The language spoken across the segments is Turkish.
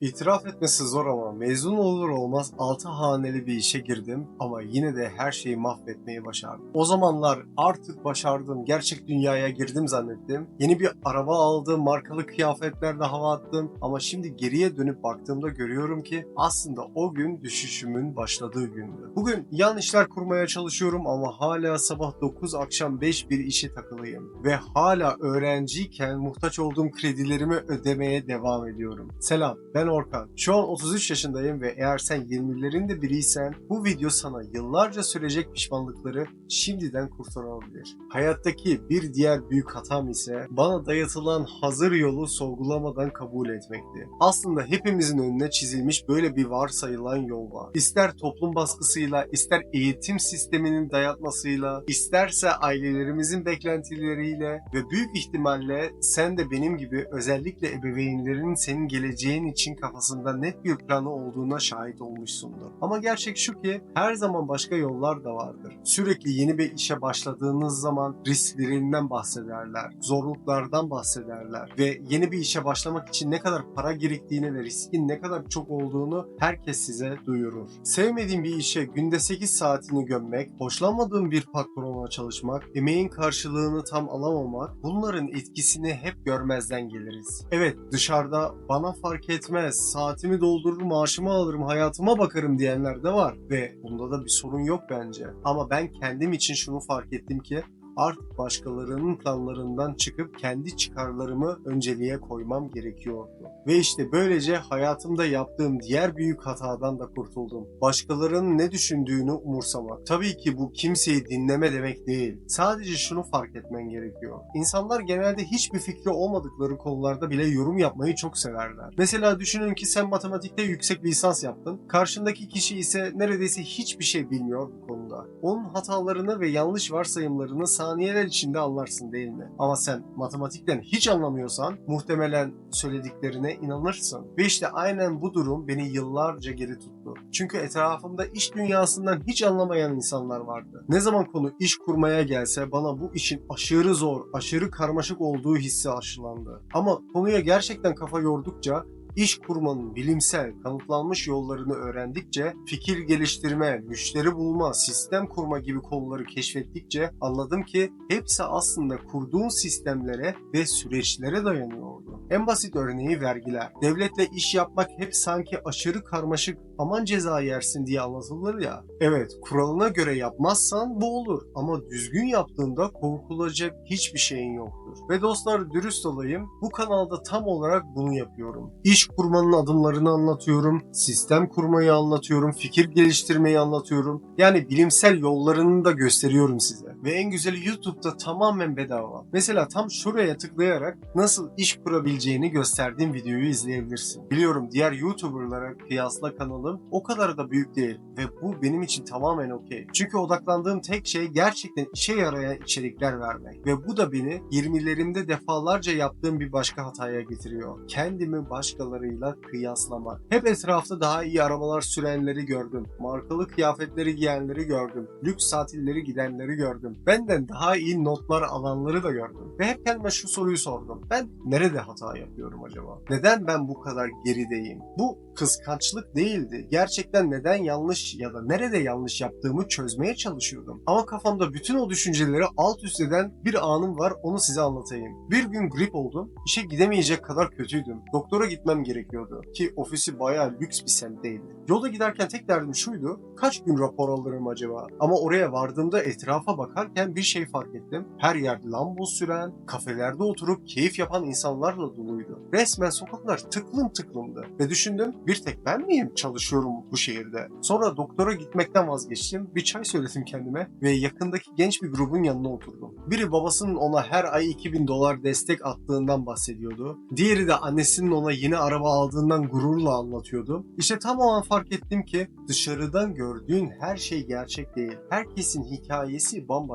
İtiraf etmesi zor ama mezun olur olmaz 6 haneli bir işe girdim ama yine de her şeyi mahvetmeyi başardım. O zamanlar artık başardım, gerçek dünyaya girdim zannettim. Yeni bir araba aldım, markalı kıyafetlerle hava attım ama şimdi geriye dönüp baktığımda görüyorum ki aslında o gün düşüşümün başladığı gündü. Bugün yan işler kurmaya çalışıyorum ama hala sabah 9 akşam 5 bir işe takılıyım ve hala öğrenciyken muhtaç olduğum kredilerimi ödemeye devam ediyorum. Selam, ben Orkan. Şu an 33 yaşındayım ve eğer sen 20'lerinde biriysen bu video sana yıllarca sürecek pişmanlıkları şimdiden kurtarabilir. Hayattaki bir diğer büyük hatam ise bana dayatılan hazır yolu sorgulamadan kabul etmekti. Aslında hepimizin önüne çizilmiş böyle bir varsayılan yol var. İster toplum baskısıyla, ister eğitim sisteminin dayatmasıyla, isterse ailelerimizin beklentileriyle ve büyük ihtimalle sen de benim gibi özellikle ebeveynlerin senin geleceğin için kafasında net bir planı olduğuna şahit olmuşsundur. Ama gerçek şu ki her zaman başka yollar da vardır. Sürekli yeni bir işe başladığınız zaman risklerinden bahsederler, zorluklardan bahsederler ve yeni bir işe başlamak için ne kadar para gerektiğini ve riskin ne kadar çok olduğunu herkes size duyurur. Sevmediğin bir işe günde 8 saatini gömmek, hoşlanmadığın bir patrona çalışmak, emeğin karşılığını tam alamamak, bunların etkisini hep görmezden geliriz. Evet dışarıda bana fark etmez, saatimi doldurur, maaşımı alırım, hayatıma bakarım diyenler de var ve bunda da bir sorun yok bence. Ama ben kendim için şunu fark ettim ki artık başkalarının planlarından çıkıp kendi çıkarlarımı önceliğe koymam gerekiyordu. Ve işte böylece hayatımda yaptığım diğer büyük hatadan da kurtuldum. Başkalarının ne düşündüğünü umursamak. Tabii ki bu kimseyi dinleme demek değil. Sadece şunu fark etmen gerekiyor. İnsanlar genelde hiçbir fikri olmadıkları konularda bile yorum yapmayı çok severler. Mesela düşünün ki sen matematikte yüksek lisans yaptın. Karşındaki kişi ise neredeyse hiçbir şey bilmiyor bu konuda. Onun hatalarını ve yanlış varsayımlarını saniyeler içinde anlarsın değil mi? Ama sen matematikten hiç anlamıyorsan muhtemelen söylediklerine inanırsın. Ve işte aynen bu durum beni yıllarca geri tuttu. Çünkü etrafımda iş dünyasından hiç anlamayan insanlar vardı. Ne zaman konu iş kurmaya gelse bana bu işin aşırı zor, aşırı karmaşık olduğu hissi aşılandı. Ama konuya gerçekten kafa yordukça İş kurmanın bilimsel, kanıtlanmış yollarını öğrendikçe, fikir geliştirme, müşteri bulma, sistem kurma gibi konuları keşfettikçe anladım ki hepsi aslında kurduğun sistemlere ve süreçlere dayanıyordu. En basit örneği vergiler. Devletle iş yapmak hep sanki aşırı karmaşık aman ceza yersin diye anlatılır ya. Evet, kuralına göre yapmazsan bu olur ama düzgün yaptığında korkulacak hiçbir şeyin yoktur. Ve dostlar dürüst olayım, bu kanalda tam olarak bunu yapıyorum. İş kurmanın adımlarını anlatıyorum, sistem kurmayı anlatıyorum, fikir geliştirmeyi anlatıyorum. Yani bilimsel yollarını da gösteriyorum size. Ve en güzeli YouTube'da tamamen bedava. Mesela tam şuraya tıklayarak nasıl iş kurabileceğini gösterdiğim videoyu izleyebilirsin. Biliyorum diğer YouTuber'lara kıyasla kanalım o kadar da büyük değil ve bu benim için tamamen okey. Çünkü odaklandığım tek şey gerçekten işe yarayan içerikler vermek. Ve bu da beni 20'lerimde defalarca yaptığım bir başka hataya getiriyor. Kendimi başkalarıyla kıyaslamak. Hep etrafta daha iyi arabalar sürenleri gördüm. Markalı kıyafetleri giyenleri gördüm. Lüks tatilleri gidenleri gördüm. Benden daha iyi notlar alanları da gördüm. Ve hep kendime şu soruyu sordum. Ben nerede hata yapıyorum acaba? Neden ben bu kadar gerideyim? Bu kıskançlık değildi. Gerçekten neden yanlış ya da nerede yanlış yaptığımı çözmeye çalışıyordum. Ama kafamda bütün o düşünceleri alt üst eden bir anım var onu size anlatayım. Bir gün grip oldum. İşe gidemeyecek kadar kötüydüm. Doktora gitmem gerekiyordu. Ki ofisi bayağı lüks bir semtteydi. Yolda giderken tek derdim şuydu. Kaç gün rapor alırım acaba? Ama oraya vardığımda etrafa bakarken bir şey fark ettim. Her yer Lambo süren, kafelerde oturup keyif yapan insanlarla doluydu. Resmen sokaklar tıklım tıklımdı. Ve düşündüm bir tek ben miyim çalışıyorum bu şehirde? Sonra doktora gitmekten vazgeçtim. Bir çay söyledim kendime ve yakındaki genç bir grubun yanına oturdum. Biri babasının ona her ay 2000 dolar destek attığından bahsediyordu. Diğeri de annesinin ona yeni araba aldığından gururla anlatıyordu. İşte tam o an fark ettim ki dışarıdan gördüğün her şey gerçek değil. Herkesin hikayesi bambaşka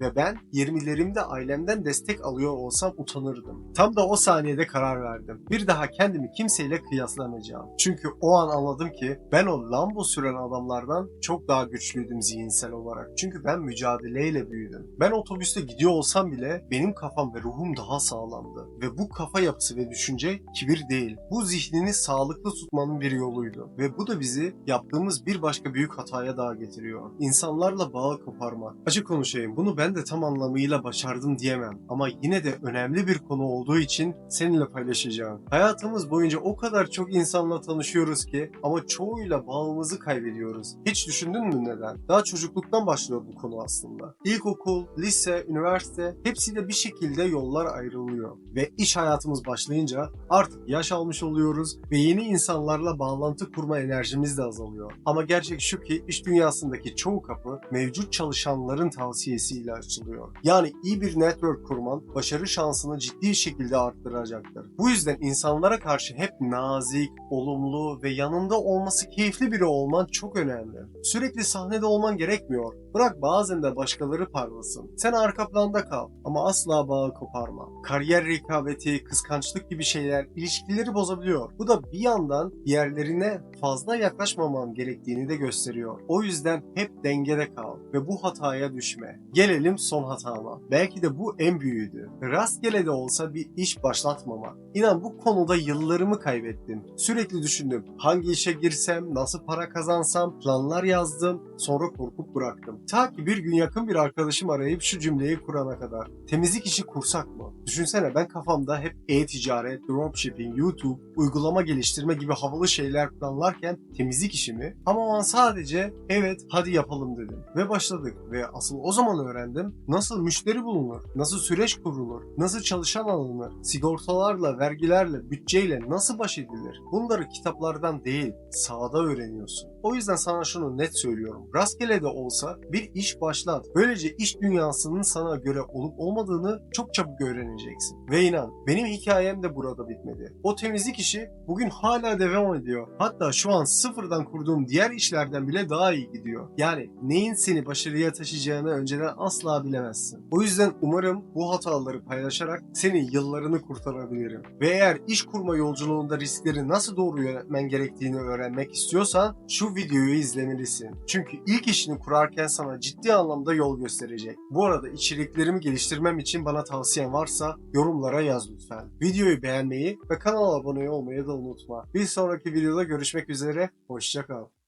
ve ben 20'lerimde ailemden destek alıyor olsam utanırdım. Tam da o saniyede karar verdim. Bir daha kendimi kimseyle kıyaslamayacağım. Çünkü o an anladım ki ben o Lambo süren adamlardan çok daha güçlüydüm zihinsel olarak. Çünkü ben mücadeleyle büyüdüm. Ben otobüste gidiyor olsam bile benim kafam ve ruhum daha sağlamdı. Ve bu kafa yapısı ve düşünce kibir değil. Bu zihnini sağlıklı tutmanın bir yoluydu. Ve bu da bizi yaptığımız bir başka büyük hataya daha getiriyor. İnsanlarla bağı koparmak. Açık konuşayım bunu ben de tam anlamıyla başardım diyemem. Ama yine de önemli bir konu olduğu için seninle paylaşacağım. Hayatımız boyunca o kadar çok insanla tanışıyoruz ki ama çoğuyla bağımızı kaybediyoruz. Hiç düşündün mü neden? Daha çocukluktan başlıyor bu konu aslında. İlkokul, lise, üniversite hepsiyle bir şekilde yollar ayrılıyor. Ve iş hayatımız başlayınca artık yaş almış oluyoruz ve yeni insanlarla bağlantı kurma enerjimiz de azalıyor. Ama gerçek şu ki iş dünyasındaki çoğu kapı mevcut çalışanların tavsiyesiyle açılıyor. Yani iyi bir network kurman başarı şansını ciddi şekilde arttıracaktır. Bu yüzden insanlara karşı hep nazik, olumlu ve yanında olması keyifli biri olman çok önemli. Sürekli sahnede olman gerekmiyor. Bırak bazen de başkaları parlasın. Sen arka planda kal ama asla bağı koparma. Kariyer rekabeti, kıskançlık gibi şeyler ilişkileri bozabiliyor. Bu da bir yandan diğerlerine fazla yaklaşmaman gerektiğini de gösteriyor. O yüzden hep dengede kal ve bu hataya düşme. Gelelim son hatama. Belki de bu en büyüğüydü. Rastgele de olsa bir iş başlatmamak. İnan bu konuda yıllarımı kaybettim. Sürekli düşündüm. Hangi işe girsem, nasıl para kazansam, planlar yazdım. Sonra korkup bıraktım. Ta ki bir gün yakın bir arkadaşım arayıp şu cümleyi kurana kadar. Temizlik işi kursak mı? Düşünsene ben kafamda hep e-ticaret, dropshipping, YouTube, uygulama geliştirme gibi havalı şeyler planlarken temizlik işimi ama o an sadece evet hadi yapalım dedim. Ve başladık ve asıl o zaman öğrendim nasıl müşteri bulunur, nasıl süreç kurulur, nasıl çalışan alınır, sigortalarla, vergilerle, bütçeyle nasıl baş edilir. Bunları kitaplardan değil, sahada öğreniyorsun. O yüzden sana şunu net söylüyorum. Rastgele de olsa bir iş başlat. Böylece iş dünyasının sana göre olup olmadığını çok çabuk öğreneceksin. Ve inan benim hikayem de burada bitmedi. O temizlik işi bugün hala devam ediyor. Hatta şu an sıfırdan kurduğum diğer işlerden bile daha iyi gidiyor. Yani neyin seni başarıya taşıyacağını önceden asla bilemezsin. O yüzden umarım bu hataları paylaşarak senin yıllarını kurtarabilirim. Ve eğer iş kurma yolculuğunda riskleri nasıl doğru yönetmen gerektiğini öğrenmek istiyorsan şu videoyu izlemelisin. Çünkü ilk işini kurarken sana ciddi anlamda yol gösterecek. Bu arada içeriklerimi geliştirmem için bana tavsiyen varsa yorumlara yaz lütfen. Videoyu beğenmeyi ve kanala abone olmayı da unutma. Bir sonraki videoda görüşmek üzere, hoşçakal.